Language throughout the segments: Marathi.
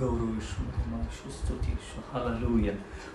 गौरव विष्णू महिमा स्तुती विष्णू हालेलुया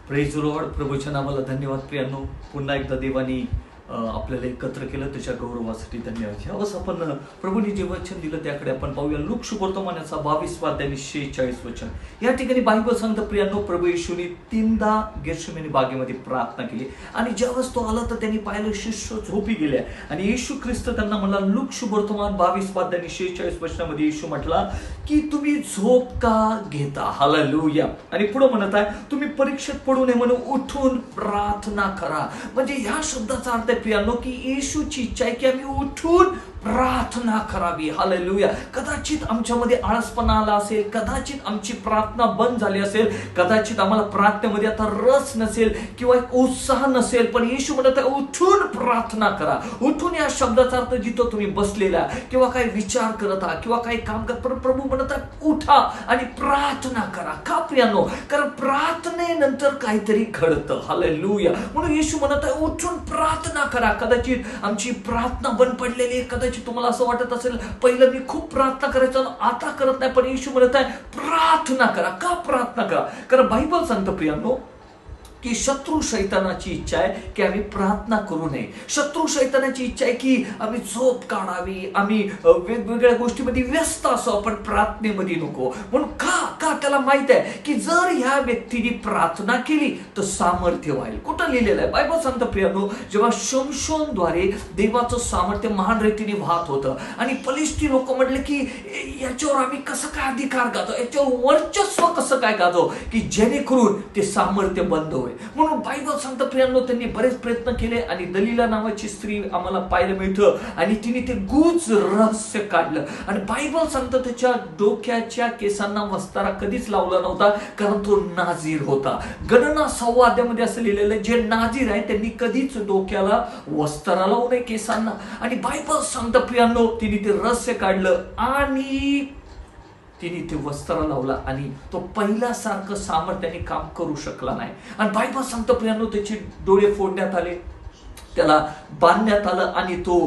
प्रेज लॉर्ड प्रभूच्या नावाला धन्यवाद प्रियांनो. पुन्हा एकदा देवानी आपल्याला एकत्र केलं त्याच्या गौरवासाठी धन्यवाद. यावंच आपण अं, प्रभूने जे वचन दिलं त्याकडे आपण पाहूया. लुक शुभवर्तमानाचा बावीस वाद्याने शेहेचाळीस वचन. या ठिकाणी बायबल सांगतं प्रियांनो प्रभू येशूने तीनदा गेरशमेनी बागेमध्ये प्रार्थना केली. आणि ज्यावेळेस तो आला तर त्यांनी पाहिलं शिष्य झोपी गेल्या. आणि येशू ख्रिस्त त्यांना म्हणला लुक शुभवर्तमान बावीस वाद्यांनी शेहेचाळीस वचनामध्ये येशू म्हटला की तुम्ही झोप का घेता? हालेलुया. आणि पुढे म्हणत आहे तुम्ही परीक्षेत पडू नये म्हणून उठून प्रार्थना करा. म्हणजे ह्या शब्दाचा अर्थ आहे प्रियांनो की येशूची इच्छा आहे की आम्ही उठून प्रार्थना करावी. हालेलुया कदाचित आमच्यामध्ये आळसपणा आला असेल कदाचित आमची प्रार्थना बंद झाली असेल कदाचित आम्हाला प्रार्थनेमध्ये आता रस नसेल किंवा एक उत्साह नसेल पण येशू म्हणत उठून प्रार्थना करा. उठून या शब्दाचा अर्थ जिथं तुम्ही बसलेला किंवा काही विचार करत आहात किंवा काही काम करत पण प्रभू म्हणत उठा आणि प्रार्थना करा. का प्रियानो? कारण प्रार्थनेनंतर काहीतरी घडतं. हालेलुया म्हणून येशू म्हणत उठून प्रार्थना करा. कदाचित आमची प्रार्थना बंद पडलेली आहे करायची तुम्हाला असं वाटत असेल पहिलं मी खूप प्रार्थना करायचो आता करत नाही पण येशू म्हणत आहे प्रार्थना करा. का प्रार्थना करा? कारण बायबल सांगतं प्रियांनो की शत्रू शैतानाची इच्छा आहे की आम्ही प्रार्थना करू नये. शत्रू शैतानाची इच्छा आहे की आम्ही झोप काढावी आम्ही वेगवेगळ्या गोष्टीमध्ये व्यस्त असो आपण प्रार्थनेमध्ये नको. म्हणून का का त्याला माहीत आहे की जर ह्या व्यक्तीने प्रार्थना केली तर सामर्थ्य व्हाईल कुठं लिहिलेलं आहे? बायबल संत प्रियानो जेव्हा शमशोनद्वारे देवाचं सामर्थ्य महान रीतीने वाहत होतं आणि पलिष्ठी लोक म्हटले की याच्यावर आम्ही कसं काय अधिकार गातो याच्यावर वर्चस्व कसं काय गातो की जेणेकरून ते सामर्थ्य बंद होईल. म्हणून बायबल संत प्रियांनो त्यांनी बरेच प्रयत्न केले आणि दलिला नावाची स्त्री आम्हाला पाहायला मिळतं आणि तिने ते गुज रहस्य काढलं. आणि बायबल संत त्याच्या डोक्याच्या केसांना वस्तारा कधीच लावला नव्हता कारण तो नाझीर होता. गणना संवाद्यामध्ये असं लिहिलेलं आहे, जे नाझीर आहे त्यांनी कधीच डोक्याला वस्त्र लावू नये केसांना. आणि बायबल सांगतं प्रियांनो तिने ते रहस्य काढलं आणि तिने ते वस्त्र लावला आणि तो पहिल्यासारखं सामर्थ्याने काम करू शकला नाही. आणि बायबल सांगतो प्रियांनो त्याचे डोळे फोडण्यात आले. त्याला बांधण्यात आलं आणि तो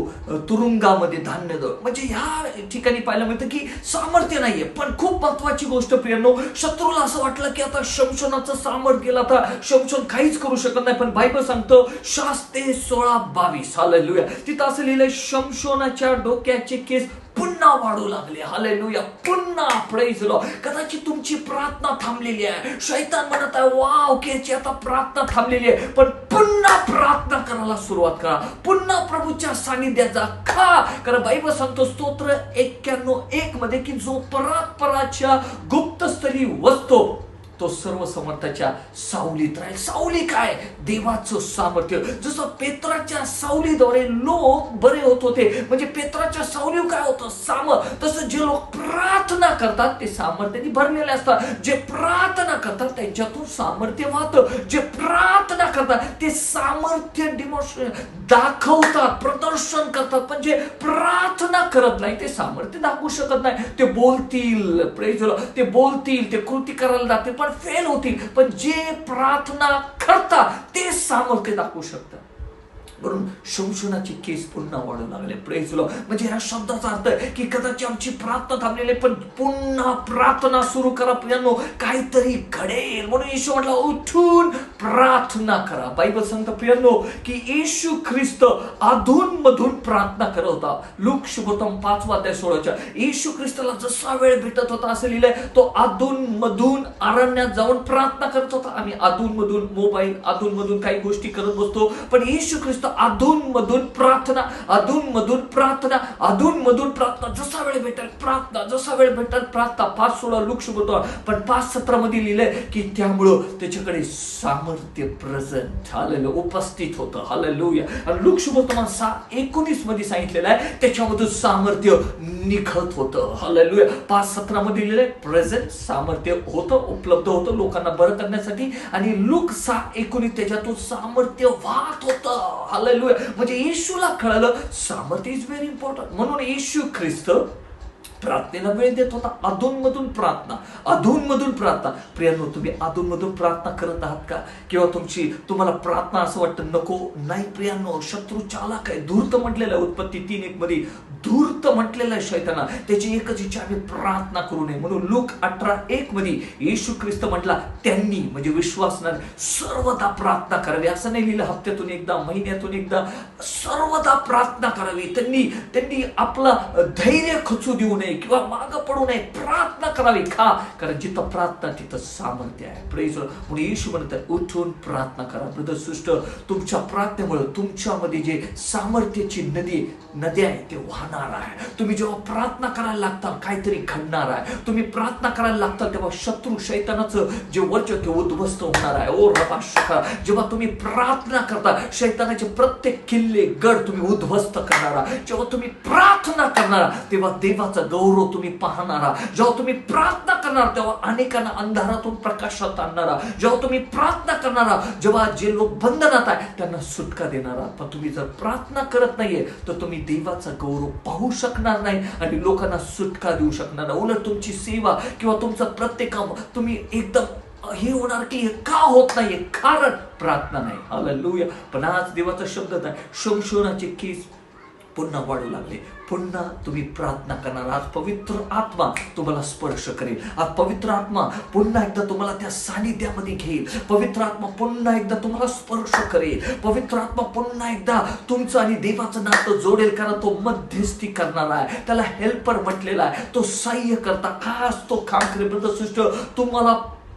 तुरुंगामध्ये धान्य द म्हणजे ह्या ठिकाणी पाहायला मिळतं की सामर्थ्य नाहीये. पण खूप महत्वाची गोष्ट प्रियांनो शत्रूला असं वाटलं की आता शमशोनाचं सामर्थ्य गेलं आता शमशोन काहीच करू शकत नाही. पण बायबल सांगतं शास्ते सोळा बावीस. हालेलुया. तिथं असं लिहिलंय शमशोनाच्या डोक्याचे केस पुन्हा वाढू लागले. हालेलुया पुन्हा प्रेज लो कदाचित तुमची प्रार्थना थांबलेली आहे. शैतान म्हणत आहे वाव केची आता प्रार्थना थांबलेली आहे. पण पुन्हा प्रार्थना करायला सुरुवात करा. पुन्हा प्रभूच्या सानिध्यात जा. का कारण बायबल सांगतो स्तोत्र एक्क्याण्णव एक मध्ये की जो परात्पराच्या गुप्तस्थली वसतो तो सर्व समर्थाच्या सावलीत राहील. सावली काय? देवाचं सामर्थ्य. जसं पेत्राच्या सावलीद्वारे लोक बरे होत होते म्हणजे पेत्राच्या सावली काय होतं? साम तसं जे लोक प्रार्थना करतात ते सामर्थ्याने भरलेले असतात. जे प्रार्थना करतात त्यांच्यातून सामर्थ्य वाहतं. जे प्रार्थना करतात ते सामर्थ्य डिमॉन्स्ट्रेशन दाखवतात प्रदर्शन करतात. पण जे प्रार्थना करत नाही ते सामर्थ्य दाखवू शकत नाही. ते बोलतील प्रेज ते बोलतील ते कृती करायला जाते पण फेल होतील. पण जे प्रार्थना करतात ते सामर्थ्य दाखवू शकतात. म्हणून शोषणाचे केस पुन्हा वाढू लागले. प्रेसलो म्हणजे ह्या शब्दाचा अर्थ आहे की कदाचित आमची प्रार्थना थांबलेली पण पुन्हा प्रार्थना सुरू करा प्रियांनो काहीतरी घडेल. म्हणून येशू म्हटला उठून प्रार्थना करा. बाईबल सांगतं प्रियांनो की येशू ख्रिस्त अधून मधून प्रार्थना करत होता. लुक शुभोत्तम पाचवा त्या सोळाच्या. येशू ख्रिस्ताला जसा वेळ भेटत होता असं लिहिलंय तो अधून मधून अरण्यात जाऊन प्रार्थना करत होता. आम्ही अधून मधून मोबाईल अधून मधून काही गोष्टी करत बसतो पण येशू ख्रिस्त अधून मधून प्रार्थना अधून मधून प्रार्थना अधून मधून प्रार्थना. जसा वेळ भेटेल प्रार्थना जसा वेळ भेटेल प्रार्थना पाच सोळा लुक्ष होतो पण पाच सतरामध्ये लिहिलंय की त्यामुळं त्याच्याकडे सामर्थ्य प्रेझेंट हालेलं उपस्थित होतं. हालेलुया आणि लूक शुभवर्तमान सा एकोणीसमध्ये सांगितलेलं आहे त्याच्यामधून सामर्थ्य निघत होतं. हालेलुया पाच सत्रामध्ये लिहिलंय प्रेझेंट सामर्थ्य होतं उपलब्ध होतं लोकांना बरं करण्यासाठी. आणि लुक सा एकोणीस त्याच्यातून सामर्थ्य वाहत होतं. हालेलुया म्हणजे येशूला कळलं सामर्थ्य इज व्हेरी इम्पॉर्टंट म्हणून येशू ख्रिस्त प्रार्थनेला वेळ देत होता. अधूनमधून प्रार्थना अधूनमधून प्रार्थना. प्रियांनो तुम्ही अधूनमधून प्रार्थना करत आहात का? किंवा तुमची तुम्हाला प्रार्थना असं वाटतं नको नाही प्रियांनो शत्रू चालक आहे. धूर्त म्हटलेलं आहे उत्पत्ती तीन एक मध्ये धूर्त म्हटलेलं आहे शैताना त्याची एकच इच्छा आहे प्रार्थना करू नये. म्हणून लूक अठरा एक मध्ये येशू ख्रिस्त म्हटला त्यांनी म्हणजे विश्वासणार सर्वदा प्रार्थना करावी. असं नाही लिहिलं हप्त्यातून एकदा महिन्यातून एकदा सर्वदा प्रार्थना करावी. त्यांनी त्यांनी आपला धैर्य खचू देऊ नये. किंवा मागं पडू नये. प्रार्थना करावी. का कारण जिथं प्रार्थना तिथं सामर्थ्य आहे. प्रेस म्हणून येशू म्हणत आहे, उठून प्रार्थना करा ब्रदर सुष्ट तुमच्या प्रार्थनेमुळे तुमच्यामध्ये जे सामर्थ्याची नदी नदी आहे ते वाहणार आहे. तुम्ही जेव्हा प्रार्थना करायला लागता काहीतरी घडणार आहे. तुम्ही प्रार्थना करायला लागता तेव्हा शत्रू शैतानाचं जे वर्च ते उद्ध्वस्त होणार आहे. ओ रबा जेव्हा तुम्ही प्रार्थना करता शैतानाचे प्रत्येक किल्ले गड तुम्ही उद्ध्वस्त करणारा जेव्हा तुम्ही प्रार्थना करणारा तेव्हा देवाचा गौरव तुम्ही पाहणारा जेव्हा तुम्ही प्रार्थना करणार तेव्हा अनेकांना अंधारातून प्रकाशात आणणारा जेव्हा तुम्ही प्रार्थना करणारा जेव्हा जे लोक बंधनात आहे त्यांना सुटका देणारा. पण तुम्ही जर प्रार्थना करत नाहीये तर तुम्ही देवाचा गौरव पाहू शकणार नाही आणि लोकांना सुटका देऊ शकणार नाही. उलट तुमची सेवा किंवा तुमचं प्रत्येक काम तुम्ही एकदम हे होणार की हे का होत नाहीये? कारण प्रार्थना नाही. हालेलुया पण आज देवाचा शब्द आहे शमशोनाचे केस पुन्हा वाढू लागले. पुन्हा तुम्ही प्रार्थना करणार आज पवित्र आत्मा तुम्हाला स्पर्श करेल. आज पवित्र आत्मा पुन्हा एकदा तुम्हाला त्या सानिध्यामध्ये घेईल. पवित्र आत्मा पुन्हा एकदा तुम्हाला स्पर्श करेल. पवित्र आत्मा पुन्हा एकदा तुमचं आणि देवाचं नातं जोडेल कारण तो मध्यस्थी करणारा आहे. त्याला हेल्पर म्हटलेला आहे. तो सहाय्य करता. खास तो काम करेल सृष्ट तुम्हाला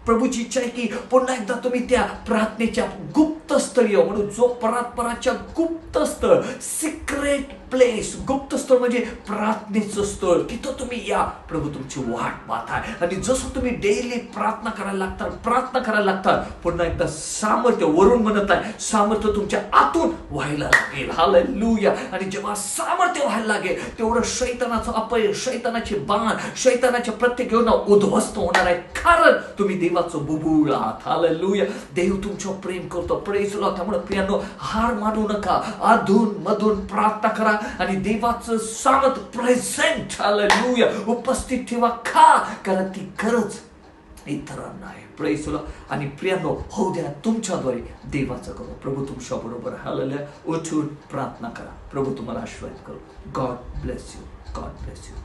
प्रभूची इच्छा आहे की पुन्हा एकदा तुम्ही त्या प्रार्थनेच्या गुप्त स्थळीय म्हणून जो परात्पराच्या गुप्त स्थळ सिक्रेट प्लेस गुप्त स्थळ म्हणजे प्रार्थनेचं स्थळ. तिथं तुम्ही या. प्रभू तुमची वाट पाहताय आणि जसं तुम्ही डेली प्रार्थना करायला लागतात प्रार्थना करायला लागतात पुन्हा एकदा सामर्थ्य वरून म्हणत आहे सामर्थ्य तुमच्या आतून व्हायला लागेल. हालेलुया आणि जेव्हा सामर्थ्य व्हायला लागेल तेवढं शैतानाचं अपय शैतानाचे बाण शैतानाच्या प्रत्येक योजना उद्ध्वस्त होणार आहे. कारण तुम्ही देवाचं बुबुळ आहात. हालेलुया देव तुमच्यावर प्रेम करतो. प्रेसला त्यामुळे प्रियानो हार मानू नका. अधून मधून प्रार्थना करा. आणि देवाचं सामर्थ प्रेझेंट हालेलुया उपस्थित ठेवा का? कारण ती गरज इतरांना आहे. प्रेसला आणि प्रियानो होऊ द्या तुमच्याद्वारे देवाचं करू प्रभू तुमच्या बरोबर हालल्या उठून प्रार्थना करा. प्रभू तुम्हाला आशीर्वाद करू. God bless you God bless you